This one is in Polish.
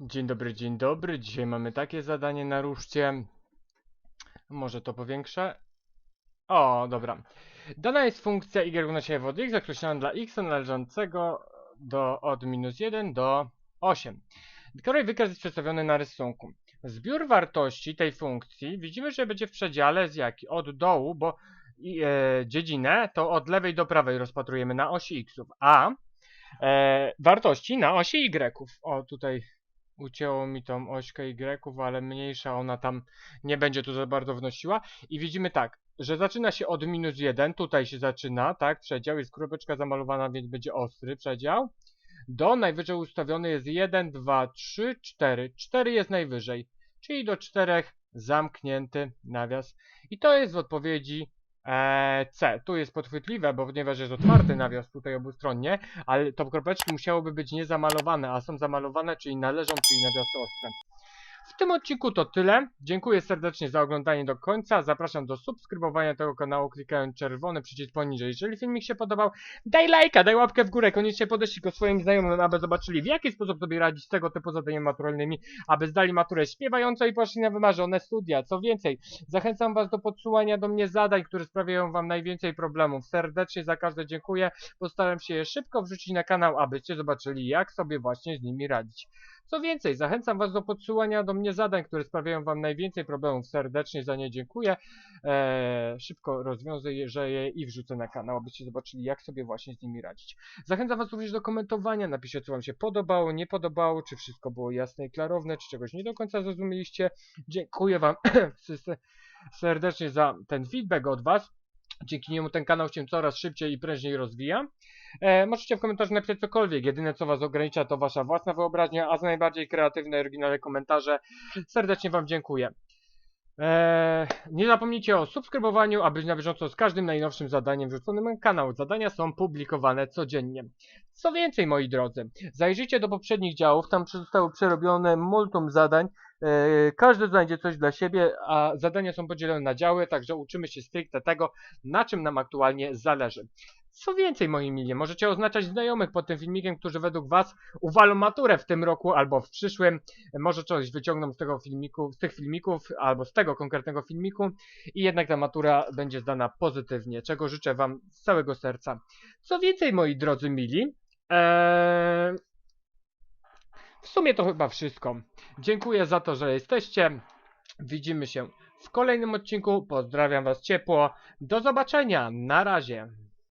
Dzień dobry, dzień dobry. Dzisiaj mamy takie zadanie na ruszcie. Może to powiększę? O, dobra. Dana jest funkcja y równa się od x dla x należącego do od minus 1 do 8, której wykaz jest przedstawiony na rysunku. Zbiór wartości tej funkcji widzimy, że będzie w przedziale z jaki? Od dołu, bo i, e, dziedzinę to od lewej do prawej rozpatrujemy na osi xów, a e, wartości na osi y. O, tutaj ucięło mi tą ośkę Y, ale mniejsza ona tam nie będzie tu za bardzo wnosiła. I widzimy tak, że zaczyna się od minus 1, tutaj się zaczyna, tak, przedział, jest kropeczka zamalowana, więc będzie ostry przedział. Do najwyżej ustawiony jest 1, 2, 3, 4. 4 jest najwyżej, czyli do 4 zamknięty nawias. I to jest w odpowiedzi C. Tu jest podchwytliwe, bo ponieważ jest otwarty nawias tutaj obustronnie, ale to kropeczki musiałyby być niezamalowane, a są zamalowane, czyli należą, czyli nawiasy ostre. W tym odcinku to tyle. Dziękuję serdecznie za oglądanie do końca. Zapraszam do subskrybowania tego kanału klikając czerwony przycisk poniżej. Jeżeli filmik się podobał, daj lajka, daj łapkę w górę. Koniecznie podeślij go swoim znajomym, aby zobaczyli w jaki sposób sobie radzić z tego typu zadaniami maturalnymi, aby zdali maturę śpiewająco i poszli na wymarzone studia. Co więcej, zachęcam Was do podsyłania do mnie zadań, które sprawiają Wam najwięcej problemów. Serdecznie za każde dziękuję. Postaram się je szybko wrzucić na kanał, abyście zobaczyli jak sobie właśnie z nimi radzić. Co więcej, zachęcam Was do podsyłania do mnie zadań, które sprawiają Wam najwięcej problemów. Serdecznie za nie dziękuję. Eee, szybko rozwiążę je i wrzucę na kanał, abyście zobaczyli, jak sobie właśnie z nimi radzić. Zachęcam Was również do komentowania. Napiszcie, co Wam się podobało, nie podobało, czy wszystko było jasne i klarowne, czy czegoś nie do końca zrozumieliście. Dziękuję Wam serdecznie za ten feedback od Was. Dzięki niemu ten kanał się coraz szybciej i prężniej rozwija. E, możecie w komentarzu napisać cokolwiek. Jedyne co Was ogranicza to Wasza własna wyobraźnia, a za najbardziej kreatywne i oryginalne komentarze serdecznie Wam dziękuję. E, nie zapomnijcie o subskrybowaniu, aby być na bieżąco z każdym najnowszym zadaniem wrzuconym na kanał. Zadania są publikowane codziennie. Co więcej, moi drodzy, zajrzyjcie do poprzednich działów, tam zostało przerobione multum zadań. E, każdy znajdzie coś dla siebie, a zadania są podzielone na działy, także uczymy się stricte tego, na czym nam aktualnie zależy. Co więcej, moi mili, możecie oznaczać znajomych pod tym filmikiem, którzy według Was uwalą maturę w tym roku albo w przyszłym. Może coś wyciągną z tego filmiku, z tych filmików albo z tego konkretnego filmiku i jednak ta matura będzie zdana pozytywnie, czego życzę Wam z całego serca. Co więcej, moi drodzy mili, ee... w sumie to chyba wszystko. Dziękuję za to, że jesteście. Widzimy się w kolejnym odcinku. Pozdrawiam Was ciepło. Do zobaczenia. Na razie.